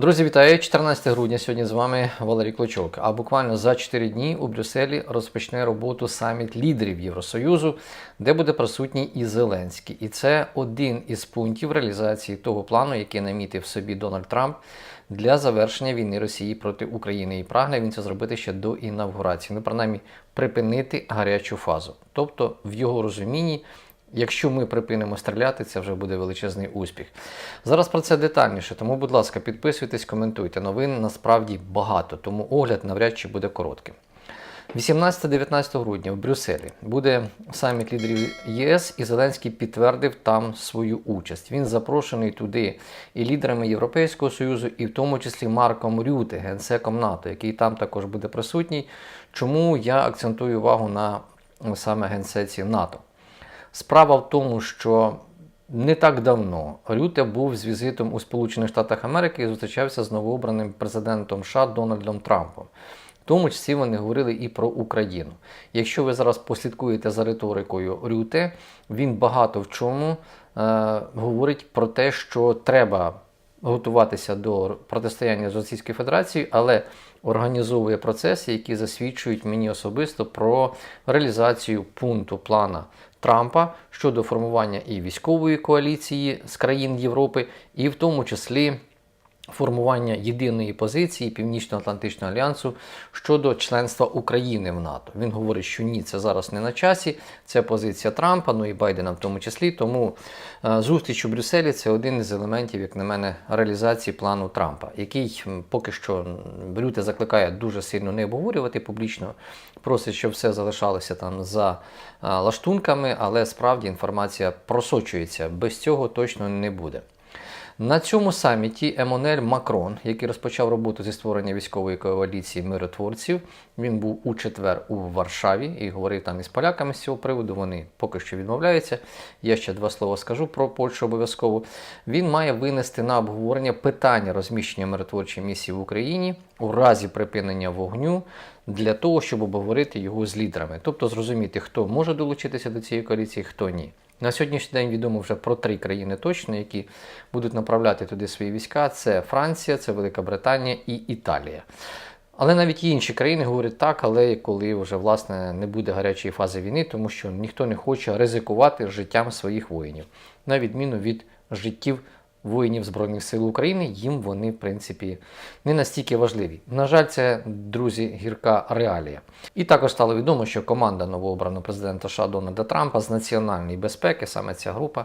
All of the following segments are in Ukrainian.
Друзі, вітаю! 14 грудня. Сьогодні з вами Валерій Клочок. А буквально за 4 дні у Брюсселі розпочне роботу саміт лідерів Євросоюзу, де буде присутній і Зеленський. І це один із пунктів реалізації того плану, який намітив собі Дональд Трамп для завершення війни Росії проти України. І прагне він це зробити ще до інавгурації. Ну, принаймні, припинити гарячу фазу. Тобто, в його розумінні. Якщо ми припинимо стріляти, це вже буде величезний успіх. Зараз про це детальніше, тому, будь ласка, підписуйтесь, коментуйте. Новин насправді багато, тому огляд навряд чи буде коротким. 18-19 грудня в Брюсселі буде саміт лідерів ЄС, і Зеленський підтвердив там свою участь. Він запрошений туди і лідерами Європейського Союзу, і в тому числі Марком Рюте, генсеком НАТО, який там також буде присутній. Чому я акцентую увагу на саме генсеці НАТО? Справа в тому, що не так давно Рюте був з візитом у Сполучених Штатах Америки і зустрічався з новообраним президентом США Дональдом Трампом. В тому числі вони говорили і про Україну. Якщо ви зараз послідкуєте за риторикою Рюте, він багато в чому е, говорить про те, що треба готуватися до протистояння з Російською Федерацією, але організовує процеси, які засвідчують мені особисто про реалізацію пункту плана Трампа щодо формування і військової коаліції з країн Європи, і в тому числі формування єдиної позиції Північно-Атлантичного альянсу щодо членства України в НАТО. Він говорить, що ні, це зараз не на часі. Це позиція Трампа, ну і Байдена в тому числі. Тому е, зустріч у Брюсселі це один із елементів, як на мене, реалізації плану Трампа, який поки що Брюте закликає дуже сильно не обговорювати публічно. Просить, щоб все залишалося там за лаштунками, але справді інформація просочується. Без цього точно не буде. На цьому саміті Емонель Макрон, який розпочав роботу зі створення військової коаліції миротворців, він був у четвер у Варшаві і говорив там із поляками з цього приводу. Вони поки що відмовляються. Я ще два слова скажу про Польщу обов'язково. Він має винести на обговорення питання розміщення миротворчої місії в Україні у разі припинення вогню для того, щоб обговорити його з лідерами, тобто зрозуміти, хто може долучитися до цієї коаліції, хто ні. На сьогоднішній день відомо вже про три країни точно, які будуть направляти туди свої війська: це Франція, це Велика Британія і Італія. Але навіть інші країни говорять так, але коли вже власне не буде гарячої фази війни, тому що ніхто не хоче ризикувати життям своїх воїнів, на відміну від життів воїнів Збройних сил України, їм вони, в принципі, не настільки важливі. На жаль, це, друзі, гірка реалія. І також стало відомо, що команда новообраного президента США Дональда Трампа з національної безпеки, саме ця група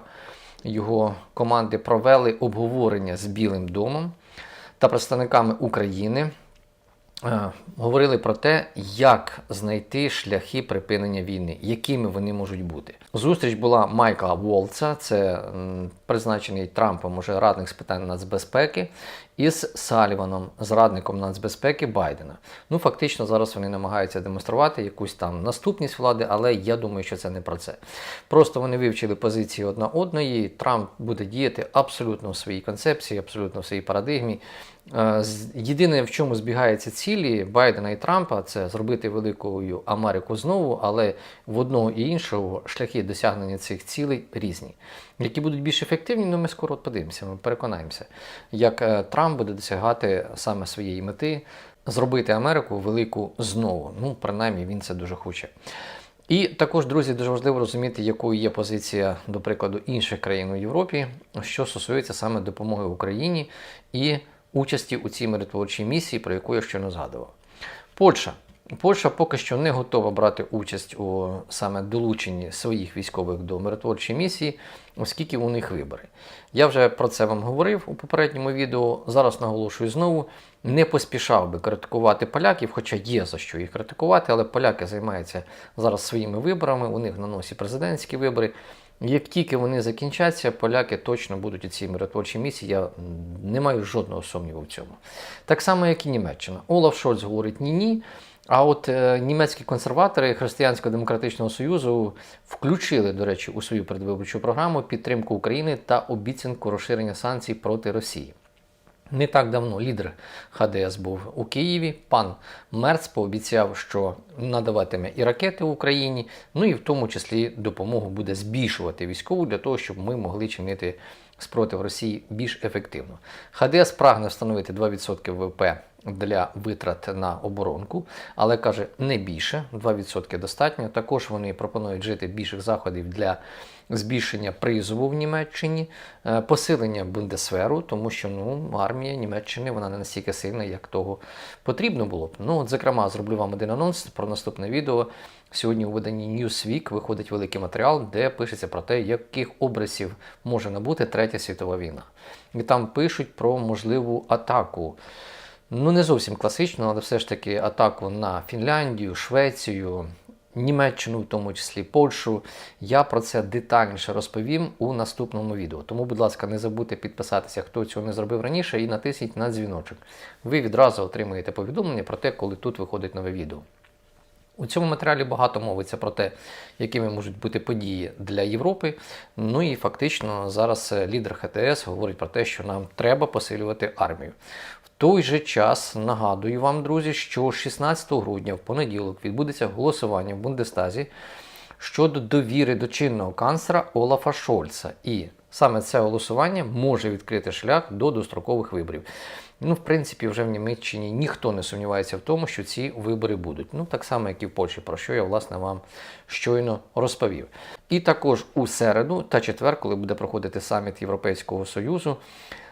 його команди провели обговорення з Білим домом та представниками України. Е, Говорили про те, як знайти шляхи припинення війни, якими вони можуть бути. Зустріч була Майкла Волца, це призначений Трампом уже радник з питань нацбезпеки, із Саліваном, зрадником нацбезпеки Байдена. Ну, фактично, зараз вони намагаються демонструвати якусь там наступність влади, але я думаю, що це не про це. Просто вони вивчили позиції одна одної. Трамп буде діяти абсолютно в своїй концепції, абсолютно в своїй парадигмі. Е, Єдине, в чому збігаються цілі Байдена і Трампа, це зробити великою Америку знову, але в одного і іншого шляхи досягнення цих цілей різні. Які будуть більш ефективні, ну ми скоро подивимося, ми переконаємося, як е, Трамп буде досягати саме своєї мети зробити Америку велику знову. Ну, принаймні, він це дуже хоче. І також, друзі, дуже важливо розуміти, якою є позиція, до прикладу, інших країн у Європі, що стосується саме допомоги Україні і участі у цій миротворчій місії, про яку я щойно згадував. Польща. Польща поки що не готова брати участь у саме долученні своїх військових до миротворчої місії, оскільки у них вибори. Я вже про це вам говорив у попередньому відео. Зараз наголошую знову. Не поспішав би критикувати поляків, хоча є за що їх критикувати, але поляки займаються зараз своїми виборами, у них на носі президентські вибори. Як тільки вони закінчаться, поляки точно будуть у цій миротворчій місії. Я не маю жодного сумніву в цьому. Так само, як і Німеччина. Олаф Шольц говорить ні-ні. А от е, німецькі консерватори Християнсько-демократичного союзу включили, до речі, у свою передвиборчу програму підтримку України та обіцянку розширення санкцій проти Росії. Не так давно лідер ХДС був у Києві. Пан Мерц пообіцяв, що надаватиме і ракети Україні, ну і в тому числі допомогу буде збільшувати військову для того, щоб ми могли чинити спротив Росії більш ефективно. ХДС прагне встановити 2% ВВП для витрат на оборонку, але каже не більше, 2% достатньо. Також вони пропонують жити більших заходів для збільшення призову в Німеччині, е, посилення бундесверу, тому що ну, армія Німеччини вона не настільки сильна, як того потрібно було б. Ну, от, зокрема, зроблю вам один анонс про наступне відео. Сьогодні у виданні Newsweek виходить великий матеріал, де пишеться про те, яких образів може набути Третя світова війна. І там пишуть про можливу атаку. Ну, не зовсім класичну, але все ж таки атаку на Фінляндію, Швецію, Німеччину, в тому числі Польщу. Я про це детальніше розповім у наступному відео. Тому, будь ласка, не забудьте підписатися, хто цього не зробив раніше, і натисніть на дзвіночок. Ви відразу отримаєте повідомлення про те, коли тут виходить нове відео. У цьому матеріалі багато мовиться про те, якими можуть бути події для Європи. Ну і фактично зараз лідер ХТС говорить про те, що нам треба посилювати армію. Той же час нагадую вам, друзі, що 16 грудня в понеділок відбудеться голосування в Бундестазі щодо довіри до чинного канцлера Олафа Шольца. І саме це голосування може відкрити шлях до дострокових виборів. Ну, в принципі, вже в Німеччині ніхто не сумнівається в тому, що ці вибори будуть. Ну, так само, як і в Польщі, про що я, власне, вам щойно розповів. І також у середу та четвер, коли буде проходити саміт Європейського Союзу,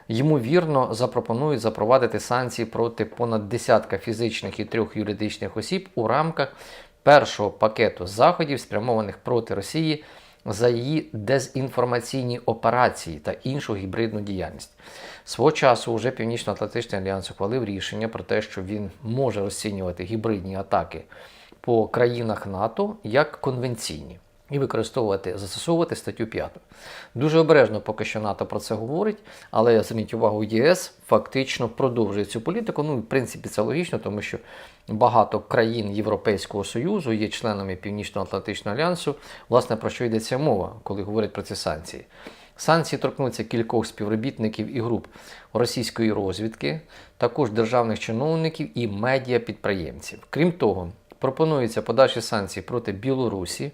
ймовірно, запропонують запровадити санкції проти понад десятка фізичних і трьох юридичних осіб у рамках першого пакету заходів, спрямованих проти Росії за її дезінформаційні операції та іншу гібридну діяльність. Свого часу вже Північно-Атлантичний альянс ухвалив рішення про те, що він може розцінювати гібридні атаки по країнах НАТО як конвенційні. І використовувати, застосовувати статтю 5. Дуже обережно поки що НАТО про це говорить, але зверніть увагу, ЄС фактично продовжує цю політику. Ну, в принципі, це логічно, тому що багато країн Європейського Союзу є членами Північно-Атлантичного альянсу. Власне, про що йдеться мова, коли говорять про ці санкції. Санкції торкнуться кількох співробітників і груп російської розвідки, також державних чиновників і медіа-підприємців. Крім того, пропонуються подальші санкції проти Білорусі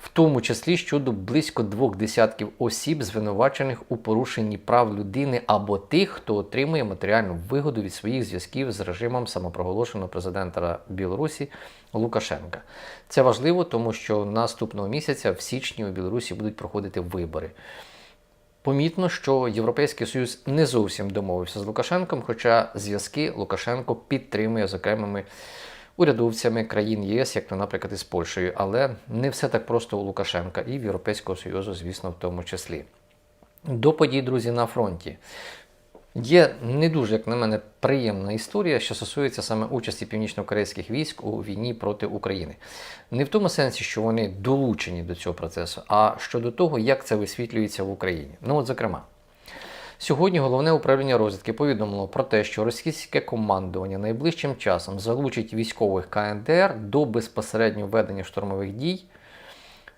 в тому числі щодо близько двох десятків осіб, звинувачених у порушенні прав людини або тих, хто отримує матеріальну вигоду від своїх зв'язків з режимом самопроголошеного президента Білорусі Лукашенка. Це важливо, тому що наступного місяця в січні у Білорусі будуть проходити вибори. Помітно, що Європейський Союз не зовсім домовився з Лукашенком, хоча зв'язки Лукашенко підтримує з окремими урядовцями країн ЄС, як, наприклад, із Польщею, але не все так просто у Лукашенка і в Європейського Союзу, звісно, в тому числі. До подій, друзі, на фронті. Є не дуже, як на мене, приємна історія, що стосується саме участі північно-корейських військ у війні проти України. Не в тому сенсі, що вони долучені до цього процесу, а щодо того, як це висвітлюється в Україні. Ну, от, зокрема. Сьогодні головне управління розвідки повідомило про те, що російське командування найближчим часом залучить військових КНДР до безпосереднього ведення штурмових дій.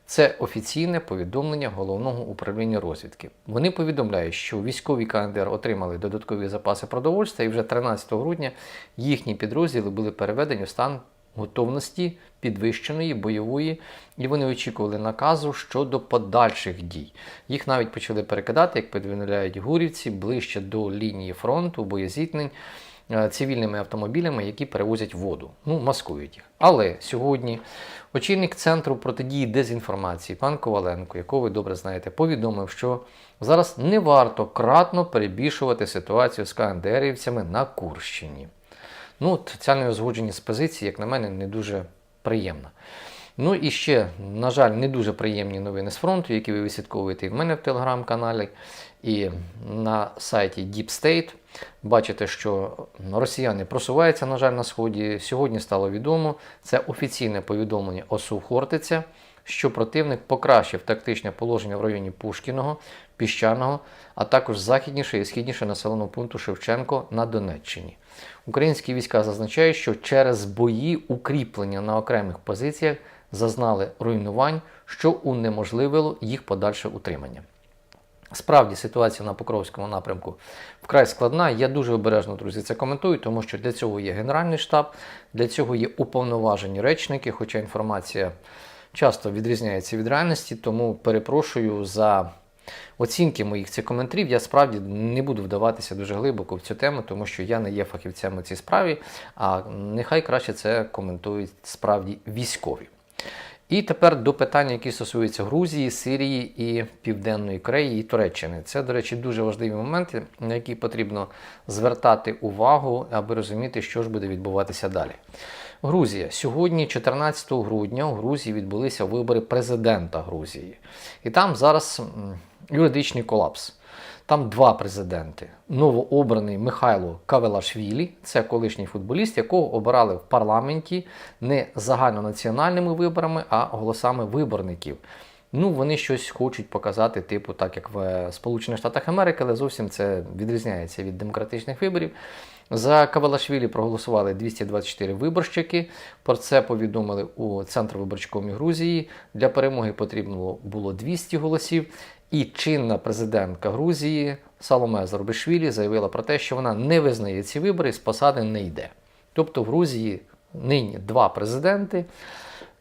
Це офіційне повідомлення головного управління розвідки. Вони повідомляють, що військові КНДР отримали додаткові запаси продовольства, і вже 13 грудня їхні підрозділи були переведені в стан готовності підвищеної бойової, і вони очікували наказу щодо подальших дій. Їх навіть почали перекидати, як повідомляють гурівці, ближче до лінії фронту, боєзіткнень. Е, цивільними автомобілями, які перевозять воду, ну, маскують їх. Але сьогодні очільник центру протидії дезінформації, пан Коваленко, якого ви добре знаєте, повідомив, що зараз не варто кратно перебільшувати ситуацію з КНДРівцями на Курщині. Ну, от Ця неузгодженість позиції, як на мене, не дуже приємна. Ну і ще, на жаль, не дуже приємні новини з фронту, які ви висвятковуєте і в мене в телеграм-каналі, і на сайті Deep State. Бачите, що росіяни просуваються, на жаль, на сході. Сьогодні стало відомо, це офіційне повідомлення ОСУ Хортиця, що противник покращив тактичне положення в районі Пушкіного, Піщаного, а також західніше і східніше населеного пункту Шевченко на Донеччині. Українські війська зазначають, що через бої укріплення на окремих позиціях зазнали руйнувань, що унеможливило їх подальше утримання. Справді ситуація на Покровському напрямку вкрай складна. Я дуже обережно, друзі, це коментую, тому що для цього є Генеральний штаб, для цього є уповноважені речники, хоча інформація часто відрізняється від реальності, тому перепрошую за оцінки моїх цих коментарів. Я справді не буду вдаватися дуже глибоко в цю тему, тому що я не є фахівцем у цій справі, а нехай краще це коментують справді військові. І тепер до питання, які стосуються Грузії, Сирії і Південної Кореї і Туреччини. Це, до речі, дуже важливі моменти, на які потрібно звертати увагу, аби розуміти, що ж буде відбуватися далі. Грузія. Сьогодні, 14 грудня, у Грузії відбулися вибори президента Грузії. І там зараз юридичний колапс. Там два президенти. Новообраний Михайло Кавелашвілі, це колишній футболіст, якого обирали в парламенті не загальнонаціональними виборами, а голосами виборників. Ну, вони щось хочуть показати, типу, так як в Сполучених Штатах Америки, але зовсім це відрізняється від демократичних виборів. За Кавалашвілі проголосували 224 виборщики. Про це повідомили у Центр виборчкомі Грузії. Для перемоги потрібно було 200 голосів. І чинна президентка Грузії Саломе Зарубишвілі заявила про те, що вона не визнає ці вибори, з посади не йде. Тобто в Грузії нині два президенти.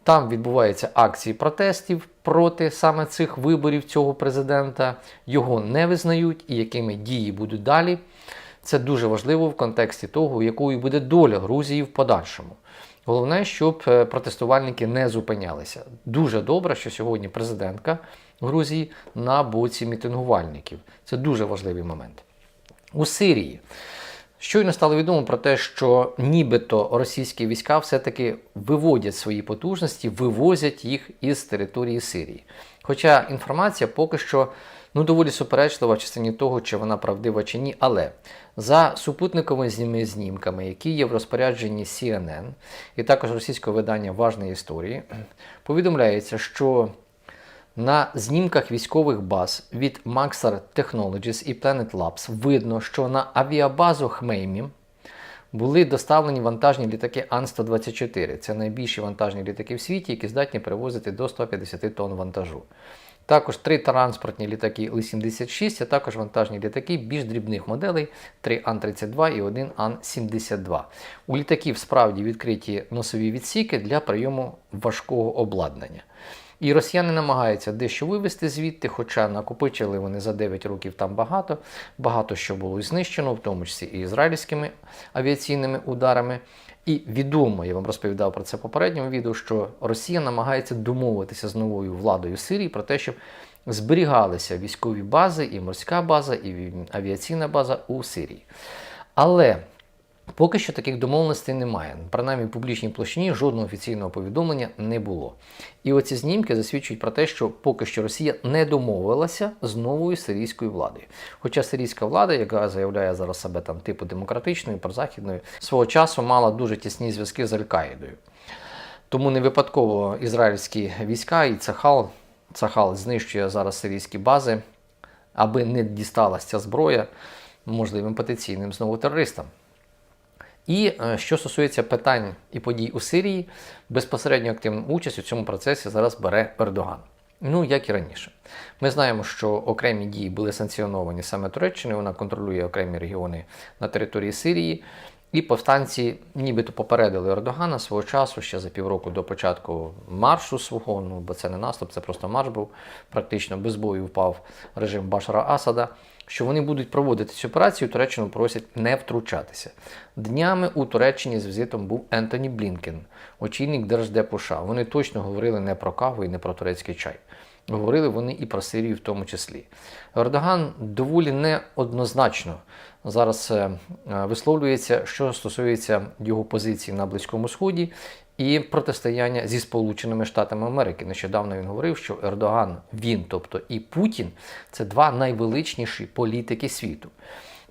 Там відбуваються акції протестів проти саме цих виборів цього президента. Його не визнають і якими дії будуть далі. Це дуже важливо в контексті того, якою буде доля Грузії в подальшому. Головне, щоб е, протестувальники не зупинялися. Дуже добре, що сьогодні президентка Грузії на боці мітингувальників. Це дуже важливий момент. У Сирії. Щойно стало відомо про те, що нібито російські війська все-таки виводять свої потужності, вивозять їх із території Сирії. Хоча інформація поки що ну, доволі суперечлива в частині того, чи вона правдива чи ні. Але за супутниковими знімками, які є в розпорядженні CNN, і також російського видання Важної історії, повідомляється, що на знімках військових баз від Maxar Technologies і Planet Labs видно, що на авіабазу Хмеймі були доставлені вантажні літаки Ан-124. Це найбільші вантажні літаки в світі, які здатні перевозити до 150 тонн вантажу. Також три транспортні літаки Ли-76, а також вантажні літаки більш дрібних моделей 3 Ан-32 і 1 Ан-72. У літаків справді відкриті носові відсіки для прийому важкого обладнання. І росіяни намагаються дещо вивести звідти, хоча накопичили вони за 9 років там багато, багато що було знищено, в тому числі і ізраїльськими авіаційними ударами. І відомо, я вам розповідав про це в попередньому відео, що Росія намагається домовитися з новою владою Сирії про те, щоб зберігалися військові бази, і морська база, і авіаційна база у Сирії. Але Поки що таких домовленостей немає. Принаймні в публічній площині жодного офіційного повідомлення не було. І оці знімки засвідчують про те, що поки що Росія не домовилася з новою сирійською владою. Хоча сирійська влада, яка заявляє зараз себе там типу демократичною, прозахідною, свого часу мала дуже тісні зв'язки з Аль-Каїдою. Тому не випадково ізраїльські війська і Цахал, Цахал знищує зараз сирійські бази, аби не дісталася ця зброя можливим потенційним знову терористам. І е, що стосується питань і подій у Сирії, безпосередньо активну участь у цьому процесі зараз бере Ердоган. Ну, як і раніше. Ми знаємо, що окремі дії були санкціоновані саме Туреччиною, вона контролює окремі регіони на території Сирії. І повстанці нібито попередили Ердогана свого часу ще за півроку до початку маршу свого, ну бо це не наступ, це просто марш був. Практично без бою впав режим Башара Асада що вони будуть проводити цю операцію, Туреччину просять не втручатися. Днями у Туреччині з візитом був Ентоні Блінкен, очільник Держдепу США. Вони точно говорили не про каву і не про турецький чай. Говорили вони і про Сирію в тому числі. Ердоган доволі неоднозначно зараз е, висловлюється, що стосується його позиції на Близькому Сході і протистояння зі Сполученими Штатами Америки. Нещодавно він говорив, що Ердоган, він, тобто і Путін, це два найвеличніші політики світу.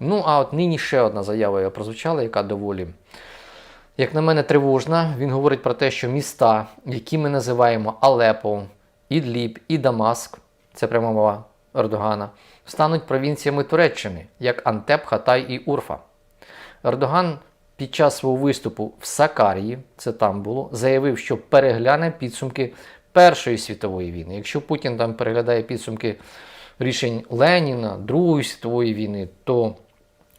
Ну, а от нині ще одна заява прозвучала, яка доволі, як на мене, тривожна. Він говорить про те, що міста, які ми називаємо Алепо, Ідліб і Дамаск, це пряма мова Ердогана, стануть провінціями Туреччини, як Антеп, Хатай і Урфа. Ердоган під час свого виступу в Сакарії, це там було, заявив, що перегляне підсумки Першої світової війни. Якщо Путін там переглядає підсумки рішень Леніна, Другої світової війни, то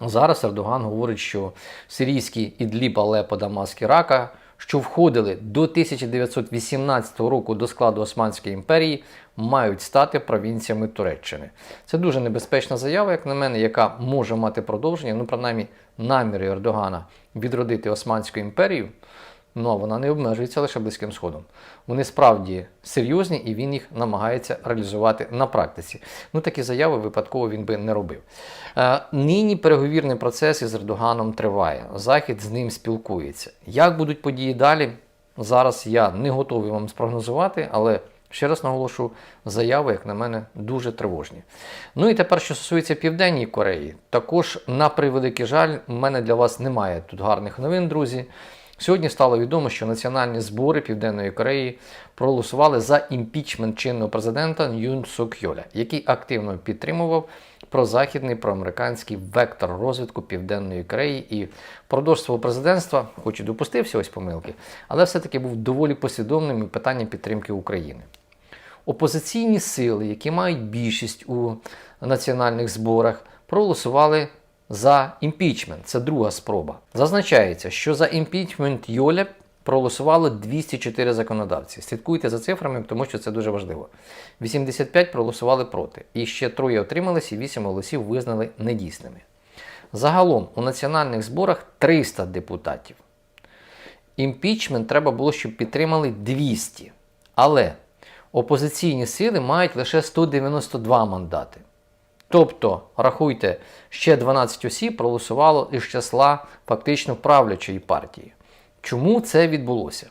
зараз Ердоган говорить, що сирійські Ідліб, Алепо, Дамаск, Ірака, що входили до 1918 року до складу Османської імперії, мають стати провінціями Туреччини. Це дуже небезпечна заява, як на мене, яка може мати продовження, ну, принаймні, наміри Ердогана відродити Османську імперію. Ну, а вона не обмежується лише Близьким Сходом. Вони справді серйозні і він їх намагається реалізувати на практиці. Ну, такі заяви випадково він би не робив. Е, нині переговірний процес із Ердоганом триває. Захід з ним спілкується. Як будуть події далі? Зараз я не готовий вам спрогнозувати, але ще раз наголошу, заяви, як на мене, дуже тривожні. Ну і тепер, що стосується Південній Кореї, також, на превеликий жаль, в мене для вас немає тут гарних новин, друзі. Сьогодні стало відомо, що національні збори Південної Кореї проголосували за імпічмент чинного президента Юн Сук Йоля, який активно підтримував прозахідний проамериканський вектор розвитку Південної Кореї і впродовж свого президентства, хоч і допустився ось помилки, але все-таки був доволі послідовним у питанні підтримки України. Опозиційні сили, які мають більшість у національних зборах, проголосували за імпічмент. Це друга спроба. Зазначається, що за імпічмент Йоля проголосували 204 законодавці. Слідкуйте за цифрами, тому що це дуже важливо. 85 проголосували проти. І ще троє отрималися, і 8 голосів визнали недійсними. Загалом у національних зборах 300 депутатів. Імпічмент треба було, щоб підтримали 200. Але опозиційні сили мають лише 192 мандати. Тобто, рахуйте, ще 12 осіб проголосувало із числа фактично правлячої партії. Чому це відбулося?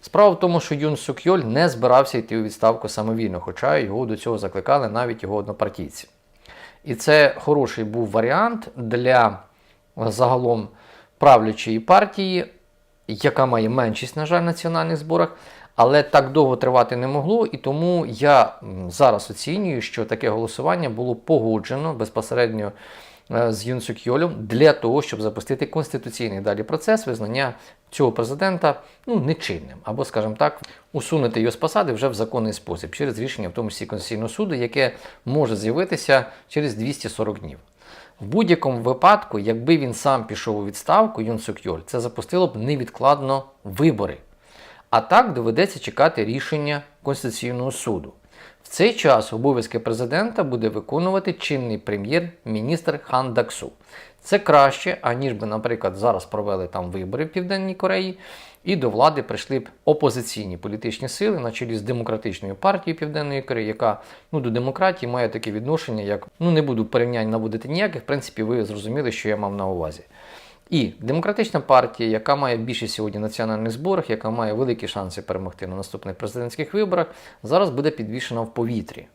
Справа в тому, що Юн Сукйоль не збирався йти у відставку самовільно, хоча його до цього закликали навіть його однопартійці. І це хороший був варіант для загалом правлячої партії, яка має меншість, на жаль, в національних зборах, але так довго тривати не могло, і тому я зараз оцінюю, що таке голосування було погоджено безпосередньо е, з Юн Сук для того, щоб запустити конституційний далі процес визнання цього президента ну, нечинним, або, скажімо так, усунути його з посади вже в законний спосіб через рішення, в тому числі Конституційного суду, яке може з'явитися через 240 днів. В будь-якому випадку, якби він сам пішов у відставку, Юн Сук це запустило б невідкладно вибори. А так доведеться чекати рішення Конституційного суду. В цей час обов'язки президента буде виконувати чинний прем'єр-міністр Хан Даксу. Це краще, аніж би, наприклад, зараз провели там вибори в Південній Кореї, і до влади прийшли б опозиційні політичні сили на чолі з демократичною партією Південної Кореї, яка ну, до демократії має таке відношення, як ну не буду порівнянь наводити ніяких, в принципі, ви зрозуміли, що я мав на увазі. І демократична партія, яка має більшість сьогодні національних зборах, яка має великі шанси перемогти на наступних президентських виборах, зараз буде підвішена в повітрі.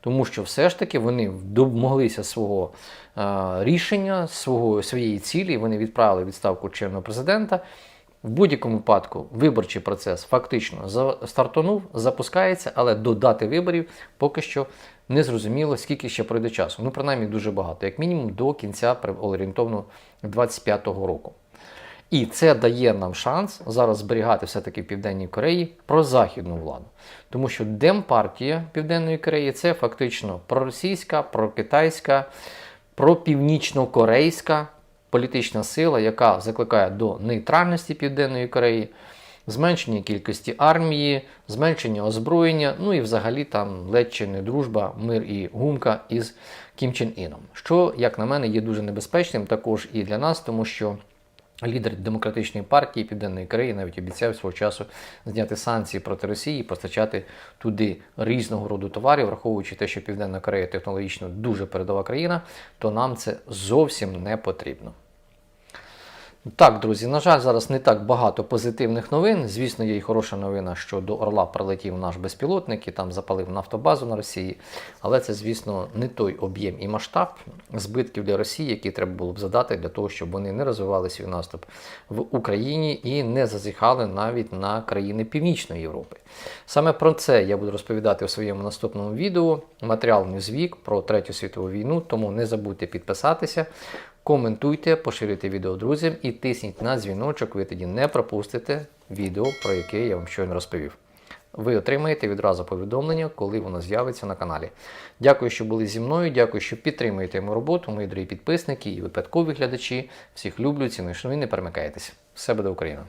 Тому що все ж таки вони домоглися свого е, рішення, свого, своєї цілі, вони відправили відставку чинного президента. В будь-якому випадку виборчий процес фактично стартанув, запускається, але до дати виборів поки що не зрозуміло, скільки ще пройде часу. Ну, принаймні, дуже багато, як мінімум, до кінця орієнтовно 25-го року. І це дає нам шанс зараз зберігати все-таки в Південній Кореї про західну владу. Тому що Демпартія Південної Кореї це фактично проросійська, прокитайська, пропівнічно-корейська політична сила, яка закликає до нейтральності Південної Кореї, зменшення кількості армії, зменшення озброєння, ну і взагалі там ледь чи не дружба, мир і гумка із Кім Чен Іном. Що, як на мене, є дуже небезпечним також і для нас, тому що. Лідер демократичної партії Південної Кореї навіть обіцяв свого часу зняти санкції проти Росії, постачати туди різного роду товарів, враховуючи те, що Південна Корея технологічно дуже передова країна, то нам це зовсім не потрібно. Так, друзі, на жаль, зараз не так багато позитивних новин. Звісно, є й хороша новина, що до Орла прилетів наш безпілотник і там запалив нафтобазу на Росії. Але це, звісно, не той об'єм і масштаб збитків для Росії, які треба було б задати для того, щоб вони не розвивали свій наступ в Україні і не зазіхали навіть на країни Північної Європи. Саме про це я буду розповідати у своєму наступному відео. Матеріал Ньюзвік про Третю світову війну, тому не забудьте підписатися. Коментуйте, поширюйте відео друзям і тисніть на дзвіночок, ви тоді не пропустите відео, про яке я вам щойно розповів. ви отримаєте відразу повідомлення, коли воно з'явиться на каналі. Дякую, що були зі мною. Дякую, що підтримуєте мою роботу, мої дорогі підписники і випадкові глядачі. Всіх люблю, ціную, що ви не перемикайтесь. Все буде Україна!